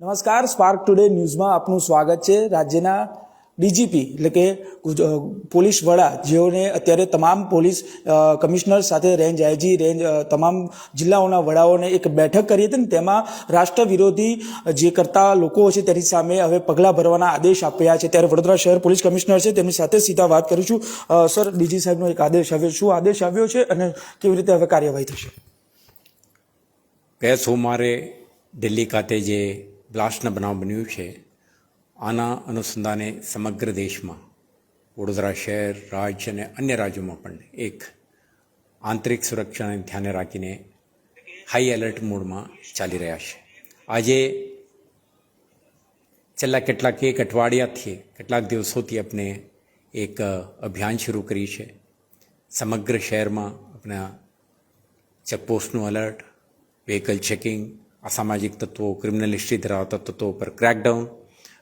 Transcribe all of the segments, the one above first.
નમસ્કાર spark today ન્યૂઝમાં આપનું સ્વાગત છે. રાજ્યના ડીજીપી, એટલે કે પોલીસ વડા, જેઓને અત્યારે તમામ પોલીસ કમિશનર સાથે રેન્જ, આઈજી રેન્જ તમામ જિલ્લાઓના વડાઓને એક બેઠક કરી હતી ને તેમાં રાષ્ટ્ર વિરોધી જે કરતા લોકો છે તેની સામે હવે પગલાં ભરવાના આદેશ આપ્યા છે. ત્યારે વડોદરા શહેર પોલીસ કમિશનર છે, તેમની સાથે સીધા વાત કરીશું સર, ડીજી સાહેબનો એક આદેશ આવ્યો. શું આદેશ આવ્યો છે અને કેવી રીતે હવે કાર્યવાહી થશે? બે સોમવારે દિલ્હી ખાતે જે બ્લાસ્ટના બનાવ બન્યું છે. આના અનુસંધાને સમગ્ર દેશમાં, વડોદરા શહેર, રાજ્ય અને અન્ય રાજ્યોમાં પણ એક આંતરિક સુરક્ષાને ધ્યાને રાખીને હાઈ એલર્ટ મોડમાં ચાલી રહ્યા છે. આજે છેલ્લા કેટલાક એક અઠવાડિયાથી, કેટલાક દિવસોથી આપણે એક અભિયાન શરૂ કરી છે. સમગ્ર શહેરમાં આપણા ચેકપોસ્ટનું એલર્ટ વ્હીકલ ચેકિંગ અસામાજિક તત્વો ક્રિમિનલ હિસ્ટ્રી ધરાવતા તત્વો પર ક્રેકડાઉન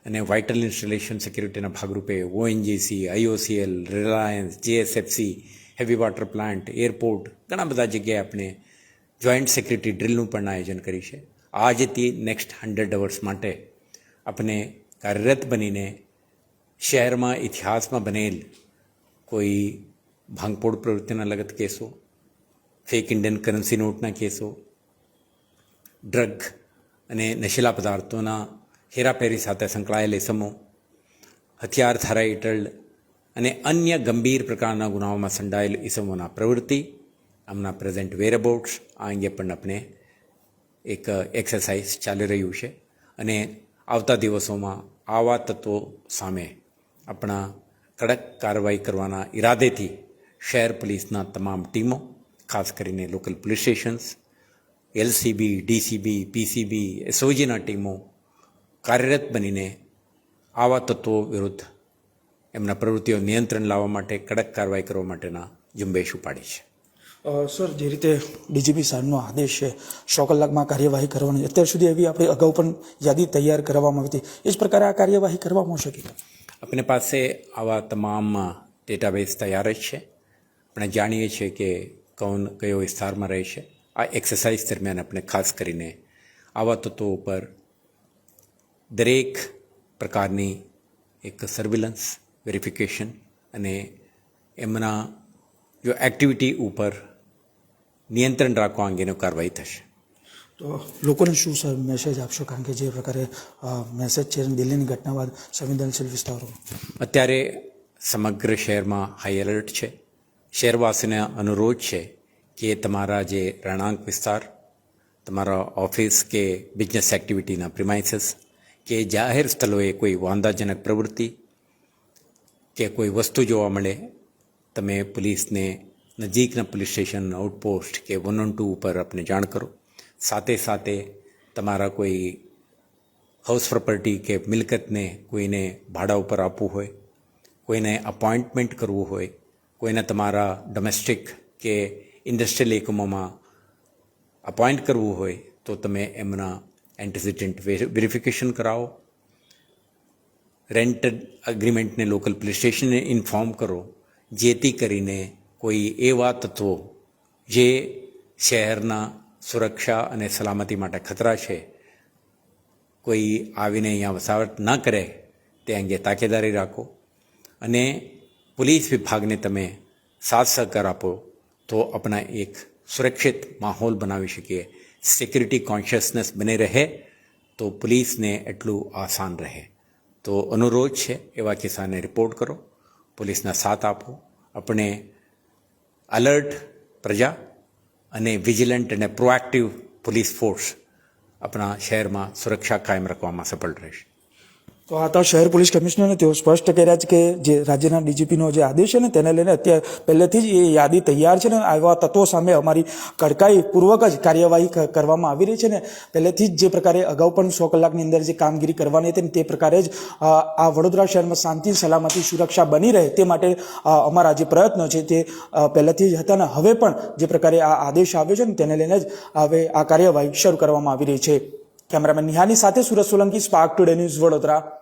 અને વાઇટલ ઇન્સ્ટોલેશન સિક્યુરિટીના ભાગરૂપે ONGC IOCL Reliance GSFC heavy water plant airport ઘણા બધા જગ્યાએ આપણે જોઈન્ટ સિક્યુરિટી ડ્રિલનું પણ આયોજન કરી છે. આજથી નેક્સ્ટ હંડ્રેડ અવર્સ માટે આપણે કાર્યરત બનીને શહેરમાં ઇતિહાસમાં બનેલ કોઈ ભાંગફોડ પ્રવૃત્તિના લગત કેસો ફેક ઇન્ડિયન કરન્સી નોટના કેસો ડ્રગ અને નશીલા પદાર્થોના હેરાફેરી સાથે સંકળાયેલ ઇસમો હથિયાર ધારા હેઠળ અને અન્ય ગંભીર પ્રકારના ગુનાઓમાં સંડાયેલ ઇસમોના પ્રવૃત્તિ, આમના પ્રેઝન્ટ વેરઅબાઉટ્સ આ અંગે પણ આપણે એક એક્સરસાઇઝ ચાલી રહ્યું છે અને આવતા દિવસોમાં આવા તત્વો સામે આપણા કડક કાર્યવાહી કરવાના ઈરાદેથી શહેર પોલીસના તમામ ટીમો, ખાસ કરીને local police stations LCB DCB PCB એસઓજીના ટીમો કાર્યરત બનીને આવા તત્વો વિરુદ્ધ એમના પ્રવૃત્તિઓ નિયંત્રણ લાવવા માટે કડક કાર્યવાહી કરવા માટેના ઝુંબેશ ઉપાડી છે. સર જે રીતે ડીજીપી સાહેબનો આદેશ છે સો કલાકમાં કાર્યવાહી કરવાની અત્યાર સુધી એવી આપણે અગાઉ પણ યાદી તૈયાર કરવામાં આવી હતી. એ જ પ્રકારે આ કાર્યવાહી કરવામાં આવશે કે આપણી પાસે આવા તમામ ડેટાબેઝ તૈયાર જ છે. આપણે જાણીએ છીએ કે કોણ કયો વિસ્તારમાં રહે છે. આ એક્સરસાઇઝ દરમિયાન આપણે ખાસ કરીને આવા તત્વો ઉપર દરેક પ્રકારની એક સર્વેલન્સ વેરિફિકેશન અને એમના જો એક્ટિવિટી ઉપર નિયંત્રણ રાખવા અંગેનો કાર્યવાહી થશે. તો લોકોને શું સર મેસેજ આપશો? કારણ કે જે પ્રકારે મેસેજ છે દિલ્હીની ઘટના બાદ સંવેદનશીલ વિસ્તારો અત્યારે સમગ્ર શહેરમાં હાઈ એલર્ટ છે. શહેરવાસીને અનુરોધ છે કે તમારા જે રહેણાંક વિસ્તાર, તમારા ઓફિસ કે બિઝનેસ એક્ટિવિટીના પ્રિમાઇસીસ કે જાહેર સ્થળોએ કોઈ વાંધાજનક પ્રવૃત્તિ, કે કોઈ વસ્તુ જોવા મળે, તમે પોલીસને નજીકના પોલીસ સ્ટેશન આઉટપોસ્ટ કે વન ઓન ટુ ઉપર આપને જાણ કરો. સાથે સાથે તમારા કોઈ હાઉસ પ્રોપર્ટી કે મિલકતને કોઈને ભાડા ઉપર આપવું હોય, કોઈને અપોઇન્ટમેન્ટ કરવું હોય, કોઈને તમારા ડોમેસ્ટિક કે ઇન્ડસ્ટ્રીયલ એકમોમાં અપોઇન્ટ કરવું હોય તો તમે એમના એન્ટિસિડન્ટ વેરિફિકેશન કરાવો. રેન્ટ અગ્રીમેન્ટને લોકલ પોલીસ સ્ટેશનને ઇન્ફોર્મ કરો. જેથી કરીને કોઈ એવા તત્વો જે શહેરના સુરક્ષા અને સલામતી માટે ખતરા છે, કોઈ આવીને અહીંયા વસાવટ ન કરે, તે અંગે તાકેદારી રાખો. અને પોલીસ વિભાગને તમે સાથ સહકાર આપો. તો આપણા એક સુરક્ષિત માહોલ બનાવી શકીએ. સિક્યુરિટી કોન્શિયસનેસ બને રહે તો પોલીસને એટલું આસાન રહે. તો અનુરોધ છે, એવા કિસ્સાને રિપોર્ટ કરો. પોલીસના સાથ આપો. આપણે અલર્ટ પ્રજા અને વિજિલન્ટ અને પ્રોએક્ટિવ પોલીસ ફોર્સ આપણા શહેરમાં સુરક્ષા કાયમ રાખવામાં સફળ રહેશે. તો આ તો શહેર પોલીસ કમિશનરને તેઓ સ્પષ્ટ કર્યા છે કે જે રાજ્યના ડીજીપીનો જે આદેશ છે ને તેને લઈને અત્યારે પહેલેથી જ એ યાદી તૈયાર છે ને આવા તત્વો સામે અમારી કડકાઈપૂર્વક જ કાર્યવાહી કરવામાં આવી રહી છે ને પહેલેથી જ જે પ્રકારે અગાઉ પણ સો કલાકની અંદર જે કામગીરી કરવાની હતી ને તે પ્રકારે જ આ વડોદરા શહેરમાં શાંતિ, સલામતી, સુરક્ષા બની રહે તે માટે અમારા જે પ્રયત્નો છે તે પહેલેથી જ હતા ને હવે પણ જે પ્રકારે આ આદેશ આવ્યો છે ને તેને લઈને જ હવે આ કાર્યવાહી શરૂ કરવામાં આવી રહી છે. કેમેરામેન નિહાની સાથે Surat Solanki, spark today news Vadodara.